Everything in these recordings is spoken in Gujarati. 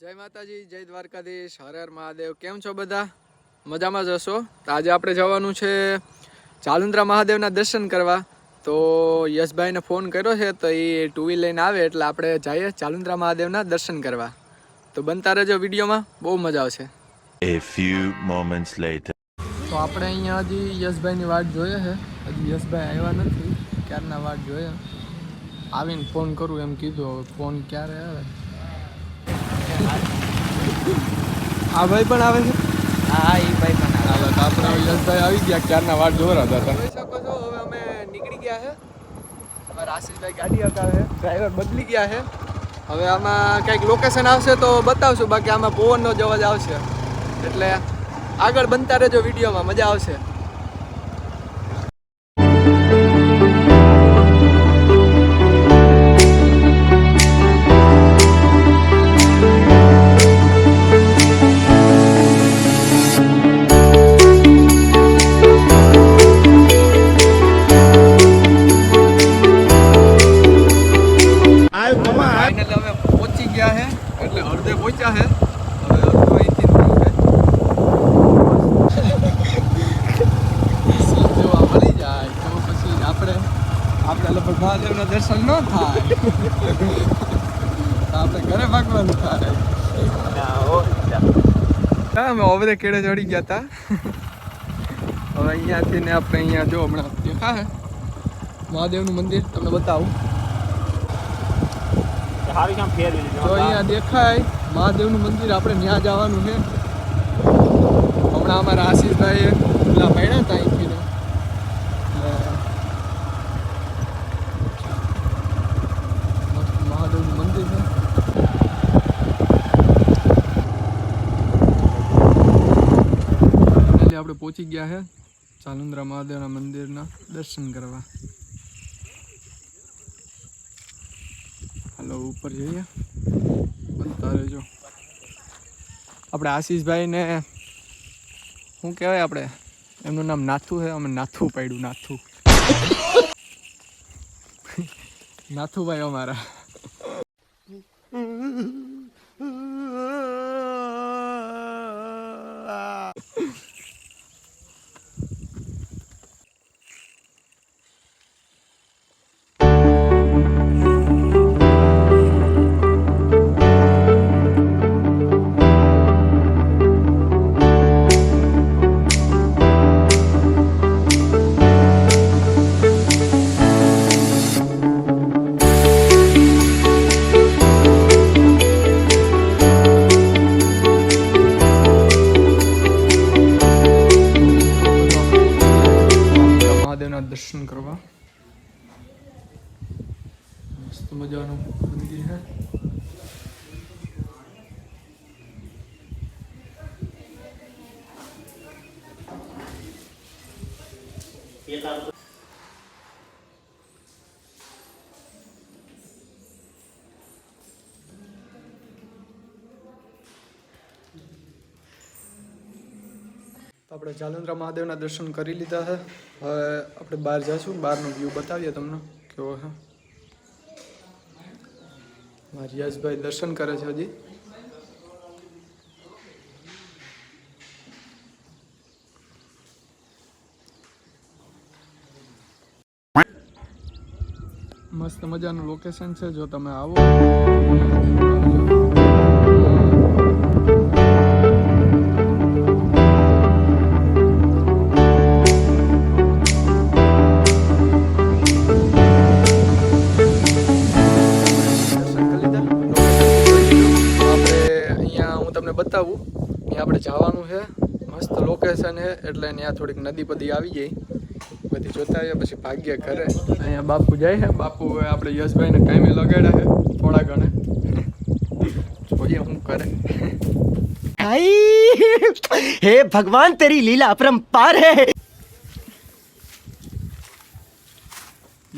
જય માતાજી જય દ્વારકાધીશ હર હર મહાદેવ. કેમ છો બધા? મજામાં જ હશો? તો આજે આપણે જવાનું છે ચાલુંદ્રા મહાદેવના દર્શન કરવા. તો યશભાઈને ફોન કર્યો છે તો એ ટુ વ્હીલ લઈને આવે એટલે આપણે જઈએ ચાલુંદ્રા મહાદેવના દર્શન કરવા. તો બનતા રહેજો વિડીયોમાં. બહુ મજા આવશે. A few moments later. તો આપણે અહીંયા હજી યશભાઈની વાટ જોઈએ છે. હજી યશભાઈ આવ્યા નથી. ક્યારના વાટ જોઈએ? આવીને ફોન કરું એમ કીધું હવે ફોન ક્યારે આવે? આ ભાઈ પણ આવે છે? હા એ ભાઈ પણ આવે. તો આપણે હવે યશભાઈ આવી ગયા. ક્યારના વાટ જોવા હતા? જોઈ શકો છો હવે અમે નીકળી ગયા છે. અમારા આશીષભાઈ ગાડી હકાવે છે. ડ્રાઈવર બદલી ગયા છે. હવે આમાં કંઈક લોકેશન આવશે તો બતાવશું બાકી આમાં પવનનો જ અવાજ આવશે. એટલે આગળ બનતા રહેજો વિડીયોમાં મજા આવશે. આપણે લગભગ મહાદેવના દર્શન ન થાય. આપણે ઘરે ભાગવાનું થાય. અમે ઓવરે કેળે ચડી ગયા હતા હવે અહીંયાથી ને આપણે અહીંયા જો હમણાં દેખા મહાદેવનું મંદિર તમને બતાવું. તો અહીંયા દેખાય મહાદેવનું મંદિર આપણે ત્યાં જવાનું છે. હમણાં અમારા આશીષભાઈ પેલા પડ્યા હતા આપણે પહોંચી ગયા છે ચાલુંદ્રા મહાદેવના મંદિરના દર્શન કરવા હાલો ઉપર જઈએ બનતા રહેજો આપણે આશીષભાઈ ને શું કહેવાય આપણે એમનું નામ નાથુ છે અમે નાથુ પાડ્યું નાથુ નાથુભાઈ અમારા મજાનું મંદિર છે તો આપણે જાલંધરા મહાદેવના દર્શન કરી લીધા છે હવે આપણે બહાર જઈશું બહારનો વ્યૂ બતાવીએ તમને કેવો છે મારા યશભાઈ દર્શન કરે છે હજી. મસ્ત મજાનું લોકેશન છે જો તમે આવો. બતાવું. કે આપણે જવાનું છે. મસ્ત લોકેશન છે. એટલે ત્યાં થોડીક નદી બધી આવી જાય બધી જોતા આવીએ પછી ભાગ્ય ઘરે. અહીંયા બાપુ જાય છે. બાપુ આપણે યશભાઈને કામે લગાડ્યા છે. થોડા ઘણે. જોઈએ શું કરે. હે ભગવાન તેરી લીલા અપરંપાર હે.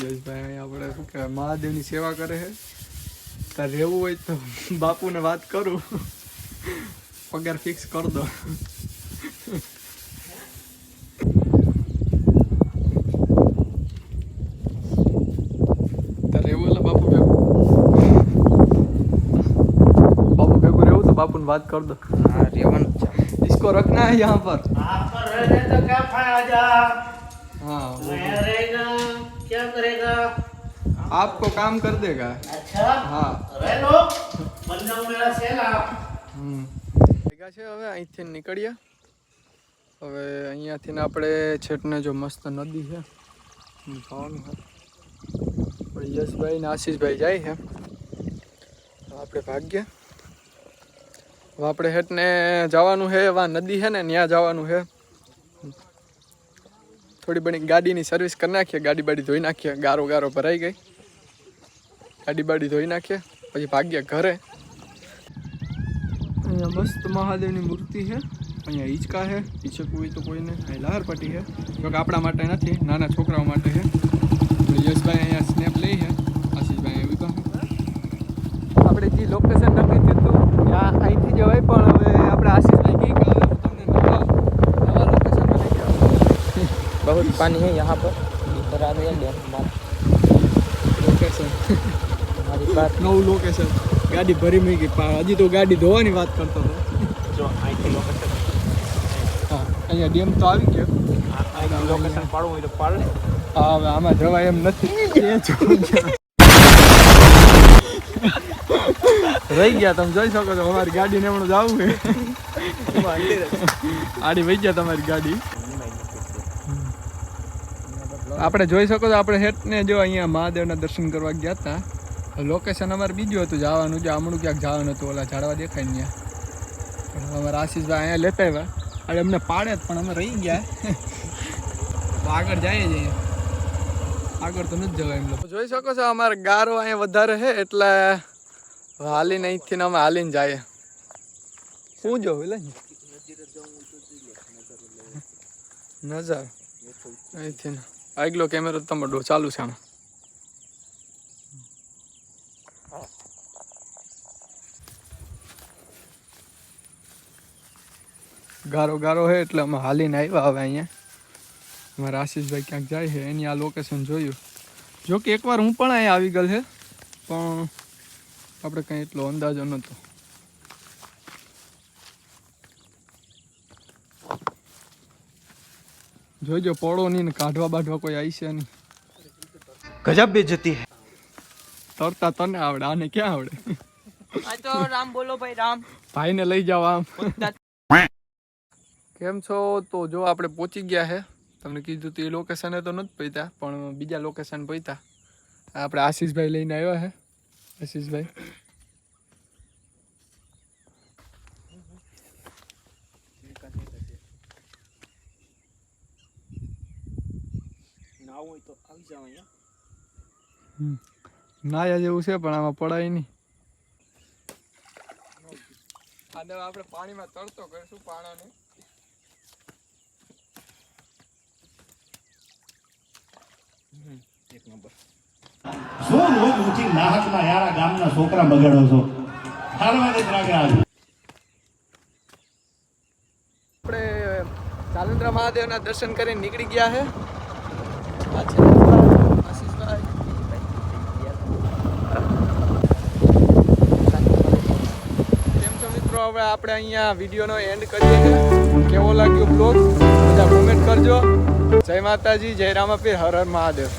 યશભાઈ આપણે શું કહેવાય મહાદેવની સેવા કરે છે. તાર રહેવું હોય તો બાપુને વાત કરું. પગાર ફિક્સ કરી દો તાર રહેવું એટલે બાપુ ભેગું બાપુ ભેગું રહેવું તો बापू ने बात कर दो हाँ रेवन इसको रखना है यहाँ पर आप पर रहने तो क्या फायदा हाँ वो- मैं रहेगा क्या करेगा आपको काम कर देगा अच्छा हाँ रह लो बन जाओ मेरा सेला હમ ભેગા છે હવે, અહીંથી નીકળીએ. હવે અહીંયાથી ને આપણે છેટને જો મસ્ત નદી છે જવાનું છે. યશભાઈ ને આશીષભાઈ જાય છે. આપણે ભાગ્ય આપણે હેઠને જવાનું છે, એવા નદી છે ને ત્યાં જવાનું છે. થોડી બની ગાડીની સર્વિસ કરી નાખીએ, ગાડી બાડી ધોઈ નાખીએ, ગારો ગારો ભરાઈ ગઈ. ગાડી બાડી ધોઈ નાખીએ, પછી ભાગ્ય ઘરે. મસ્ત મહાદેવની મૂર્તિ છે અહીંયા હિંચકા છે પીછે કોઈ તો કોઈને અહીં લહાર પટી છે જોકે આપણા માટે નથી નાના છોકરાઓ માટે છે યશભાઈ અહીંયા સ્નેપ લઈ છે આશીષભાઈ એવી પાસે આપણે જે લોકેશન નક્કી થયું હતું અહીંથી જવાય પણ હવે આપણે આશીષભાઈ કઈ કહ્યું તમને નવા નવા લોકેશન લઈ ગયા બહુ પાણી છે યહાં પર બરાબર ડેમ લોકેશન નવું લોકેશન ગાડી ભરી મૂકી પણ હજી તો ગાડી ધોવાની વાત કરતો હતો. અહીંયા ડેમ તો આવી ગયો. લોકેશન પાડવું હોય તો પાડે હા હવે આમાં જવા એમ નથી. રહી ગયા તમે જોઈ શકો છો અમારી ગાડી ને હમણાં જવું આડી વહી ગયા તમારી ગાડી. આપણે જોઈ શકો છો આપણે હેઠને જો અહીંયા મહાદેવના દર્શન કરવા ગયા હતા. લોકેશન અમારે બીજું હતું જવાનું જે હમણાં ક્યાંક જવાનું હતું ઓલા ઝાડવા દેખાય ને ત્યાં પણ અમારા આશીષભાઈ અહીંયા લેતા આવ્યા અને અમને પાડે જ પણ અમે રહી ગયા તો આગળ જઈએ જઈએ આગળ તો નથી જવાય એમ લોકો જોઈ શકો છો અમારે ગારો અહીંયા વધારે છે એટલે હાલીને અહીંથી ને અમે હાલીને જઈએ શું જોવું એટલે નજર અહીંથી ને આગલો કેમેરો તો તમારો ચાલુ છે આમાં ગારો ગારો છે એટલે અમે હાલીને આવ્યા હવે અહીંયા અમારા આશીષભાઈ ક્યાંક જાય છે એની આ લોકેશન જોયું જો કે એકવાર હું પણ અહીંયા આવી ગયેલ છે પણ આપણે કંઈ એટલો અંદાજો નહોતો જોઈજો પોળો નહીં ને કાઢવા બાઢવા કોઈ આવી છે નહીં ગજબ બે જતી હે તરતા તને આવડે આને ક્યાં આવડે આ તો રામ બોલો ભાઈ રામ ભાઈને લઈ જાવ આમ કેમ છો તો જો આપણે પહોંચી ગયા છે તમને કીધું તો એ લોકેશને તો નથી પહોંચ્યા પણ બીજા લોકેશન પહોંચ્યા આપણે આશીષભાઈ લઈને આવ્યા છે આશીષભાઈ ના હોય તો આવી જાવ અહીંયા હમ. નાયા જેવું છે પણ આમાં પડાય નહીં આને આપણે પાણીમાં તરતો કરીશું પાણાને એક નંબર. શું રોજ ઊંચી નાહકમાં યારા ગામના છોકરા બગાડો છો? હાલમાં જ રાગે આજુ આપણે ચાલંદ્રા મહાદેવના દર્શન કરીને નીકળી ગયા છે આ છે આશીષભાઈ કેમ છો મિત્રો? હવે આપણે અહીંયા વિડીયોનો એન્ડ કરીએ છીએ. કેવો લાગ્યો બ્લોગ બધા કોમેન્ટ કરજો. જય માતાજી જય રામાપીર હર હર મહાદેવ.